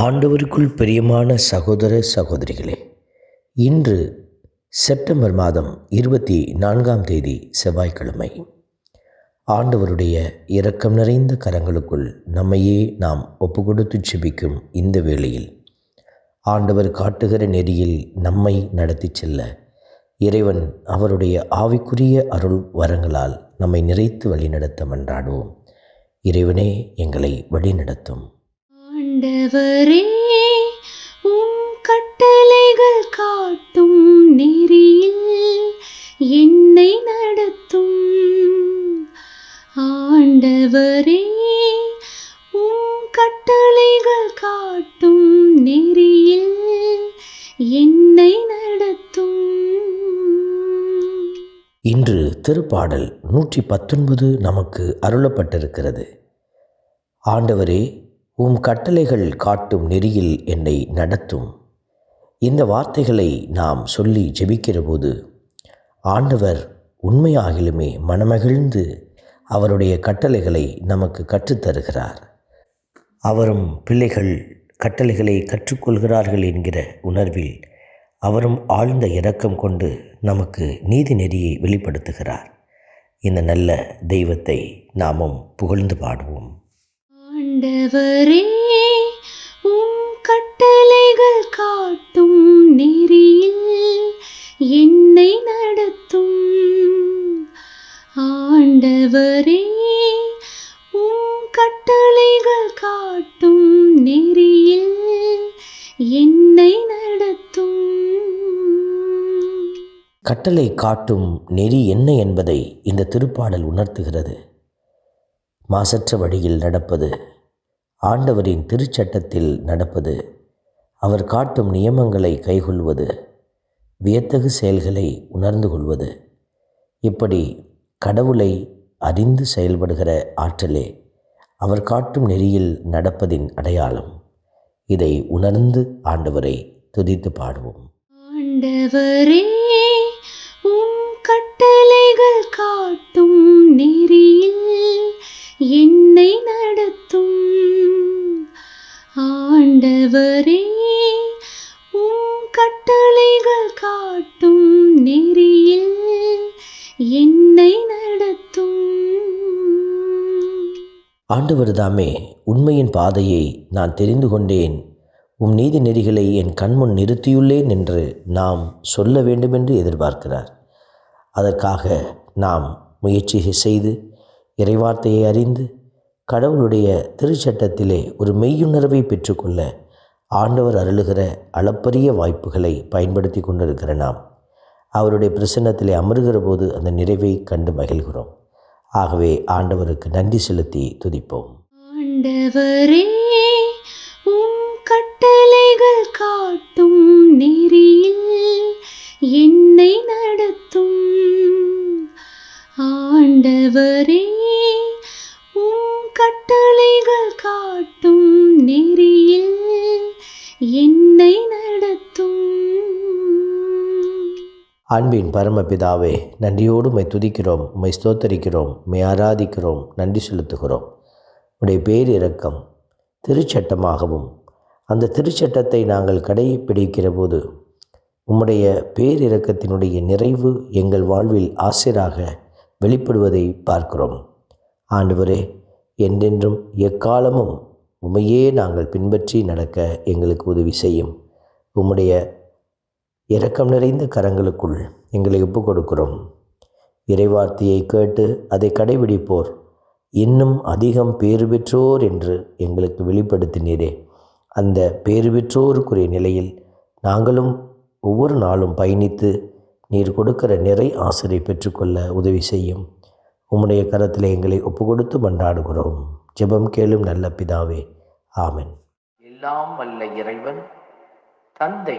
ஆண்டவருக்குள் பிரியமான சகோதர சகோதரிகளே இன்று செப்டம்பர் மாதம் இருபத்தி நான்காம் தேதி செவ்வாய்க்கிழமை. ஆண்டவருடைய இரக்கம் நிறைந்த கரங்களுக்குள் நம்மையே நாம் ஒப்பு கொடுத்து செபிக்கும் இந்த வேளையில் ஆண்டவர் காட்டுகிற நெறியில் நம்மை நடத்தி செல்ல இறைவன் அவருடைய ஆவிக்குரிய அருள் வரங்களால் நம்மை நிறைத்து வழிநடத்த மன்றாடுவோம் இறைவனே எங்களை வழிநடத்தும். ஆண்டவரே உம் கட்டளைகள் காட்டும் நெறியில் என்னை நடத்தும். ஆண்டவரே உம் கட்டளைகள் காட்டும் நெறியில் என்னை நடத்தும். இன்று திருப்பாடல் நூற்றி பத்தொன்பது நமக்கு அருளப்பட்டிருக்கிறது. ஆண்டவரே உம் கட்டளைகள் காட்டும் நெறியில் என்னை நடத்தும். இந்த வார்த்தைகளை நாம் சொல்லி ஜெபிக்கிறபோது ஆண்டவர் உண்மையாகிலுமே மனமகிழ்ந்து அவருடைய கட்டளைகளை நமக்கு கற்றுத்தருகிறார். அவரும் பிள்ளைகள் கட்டளைகளை கற்றுக்கொள்கிறார்கள் என்கிற உணர்வில் அவரும் ஆழ்ந்த இரக்கம் கொண்டு நமக்கு நீதி நெறியை வெளிப்படுத்துகிறார். இந்த நல்ல தெய்வத்தை நாமும் புகழ்ந்து பாடுவோம். ஆண்டவரே உம் கட்டளைகள் காட்டும் நெறியில் என்னை நடத்தும். ஆண்டவரே உம் கட்டளைகள் காட்டும் நெறியில் என்னை நடத்தும். கட்டளை காட்டும் நெறி என்ன என்பதை இந்த திருப்பாடல் உணர்த்துகிறது. மாசற்ற வழியில் நடப்பது ஆண்டவரின் திருச்சட்டத்தில் நடப்பது. அவர் காட்டும் நியமங்களை கைகொள்வது. வியத்தகு செயல்களை உணர்ந்து கொள்வது. இப்படி கடவுளை அறிந்து செயல்படுகிற ஆற்றலே அவர் காட்டும் நெறியில் நடப்பதின் அடையாளம். இதை உணர்ந்து ஆண்டவரை துதித்து பாடுவோம். ஆண்டவரே ஆண்டவரே உம் கட்டளைகள் காட்டும் நெறியில் என்னை நடத்தும். ஆண்டவர் தாமே உண்மையின் பாதையை நான் தெரிந்து கொண்டேன். உம் நீதி நெறிகளை என் கண்முன் நிறுத்தியுள்ளேன் என்று நாம் சொல்ல வேண்டுமென்று எதிர்பார்க்கிறார். அதற்காக நாம் முயற்சி செய்து இறைவார்த்தையை அறிந்து கடவுளுடைய திருச்சட்டத்திலே ஒரு மெய்யுணர்வை பெற்றுக்கொள்ள ஆண்டவர் அருளுகிற அளப்பரிய வாய்ப்புகளை பயன்படுத்தி கொண்டிருக்கிற நாம். அவருடைய பிரசன்னத்திலே அமருகிற போது அந்த நிறைவை கண்டு மகிழ்கிறோம். ஆகவே ஆண்டவருக்கு நன்றி செலுத்தி துதிப்போம். ஆண்டவரே உம் கட்டளைகள் காட்டும் அன்பின் பரமபிதாவே நன்றியோடு உமை துதிக்கிறோம் உமை ஸ்தோத்தரிக்கிறோம் உமை ஆராதிக்கிறோம் நன்றி செலுத்துகிறோம். உடைய பேரிரக்கம் திருச்சட்டமாகவும் அந்த திருச்சட்டத்தை நாங்கள் கடைபிடிக்கிற போது உம்முடைய பேரிரக்கத்தினுடைய நிறைவு எங்கள் வாழ்வில் ஆசிராக வெளிப்படுவதை பார்க்கிறோம். ஆண்டவரே என்றென்றும் எக்காலமும் உமையே நாங்கள் பின்பற்றி நடக்க எங்களுக்கு உதவி செய்யும். உம்முடைய இரக்கம் நிறைந்த கரங்களுக்குள் எங்களை ஒப்புக் கொடுக்கிறோம் இறைவார்த்தையை கேட்டு அதை கடைபிடிப்போர். இன்னும் அதிகம் பேறு பெற்றோர் என்று எங்களுக்கு வெளிப்படுத்தினீரே. அந்த பேறு பெற்றோருக்குரிய நிலையில் நாங்களும் ஒவ்வொரு நாளும் பயணித்து நீர் கொடுக்கிற நிறை ஆசிரியை பெற்றுக்கொள்ள உதவி செய்யும். உம்முடைய கரத்தில் எங்களை ஒப்பு கொடுத்து மன்றாடுகிறோம். ஜெபம் கேளும் நல்ல பிதாவே. ஆமன். எல்லாம் வல்ல இறைவன் தந்தை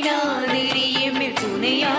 நாதிரியுமே துணையா